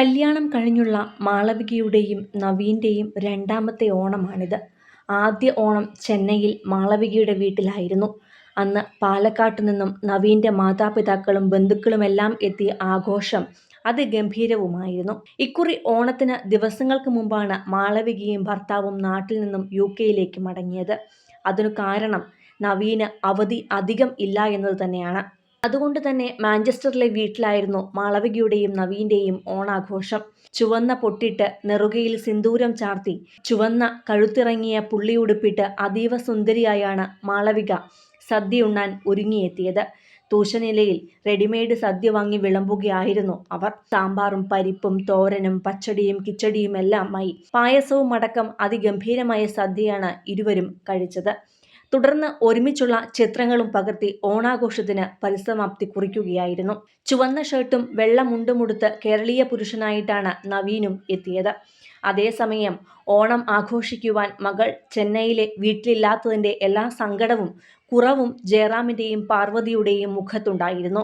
കല്യാണം കഴിഞ്ഞുള്ള മാളവികയുടെയും നവീന്റെയും രണ്ടാമത്തെ ഓണമാണിത്. ആദ്യ ഓണം ചെന്നൈയിൽ മാളവികയുടെ വീട്ടിലായിരുന്നു. അന്ന് പാലക്കാട്ടു നിന്നും നവീന്റെ മാതാപിതാക്കളും ബന്ധുക്കളുമെല്ലാം എത്തിയ ആഘോഷം അതിഗംഭീരവുമായിരുന്നു. ഇക്കുറി ഓണത്തിന് ദിവസങ്ങൾക്ക് മുമ്പാണ് മാളവികയും ഭർത്താവും നാട്ടിൽ നിന്നും യു കെയിലേക്ക് മടങ്ങിയത്. അതിനു കാരണം നവീന് അവധി അധികം ഇല്ല എന്നത് തന്നെയാണ്. അതുകൊണ്ട് തന്നെ മാഞ്ചസ്റ്ററിലെ വീട്ടിലായിരുന്നു മാളവികയുടെയും നവീന്റെയും ഓണാഘോഷം. ചുവന്ന പൊട്ടിട്ട് നെറുകയിൽ സിന്ദൂരം ചാർത്തി ചുവന്ന കഴുത്തിറങ്ങിയ പുള്ളിയുടുപ്പിട്ട് അതീവ സുന്ദരിയായാണ് മാളവിക സദ്യയുണ്ണാൻ ഒരുങ്ങിയെത്തിയത്. തൂശനിലയിൽ റെഡിമെയ്ഡ് സദ്യ വാങ്ങി വിളമ്പുകയായിരുന്നു അവർ. സാമ്പാറും പരിപ്പും തോരനും പച്ചടിയും കിച്ചടിയും എല്ലാമായി പായസവും അടക്കം അതിഗംഭീരമായ സദ്യയാണ് ഇരുവരും കഴിച്ചത്. തുടർന്ന് ഒരുമിച്ചുള്ള ചിത്രങ്ങളും പകർത്തി ഓണാഘോഷത്തിന് പരിസമാപ്തി കുറിക്കുകയായിരുന്നു. ചുവന്ന ഷർട്ടും വെള്ള മുണ്ടുമുടുത്ത് കേരളീയ പുരുഷനായിട്ടാണ് നവീനും എത്തിയത്. അതേസമയം ഓണം ആഘോഷിക്കുവാൻ മകൾ ചെന്നൈയിലെ വീട്ടിലില്ലാത്തതിന്റെ എല്ലാ സങ്കടവും കുറവും ജയറാമിന്റെയും പാർവതിയുടെയും മുഖത്തുണ്ടായിരുന്നു.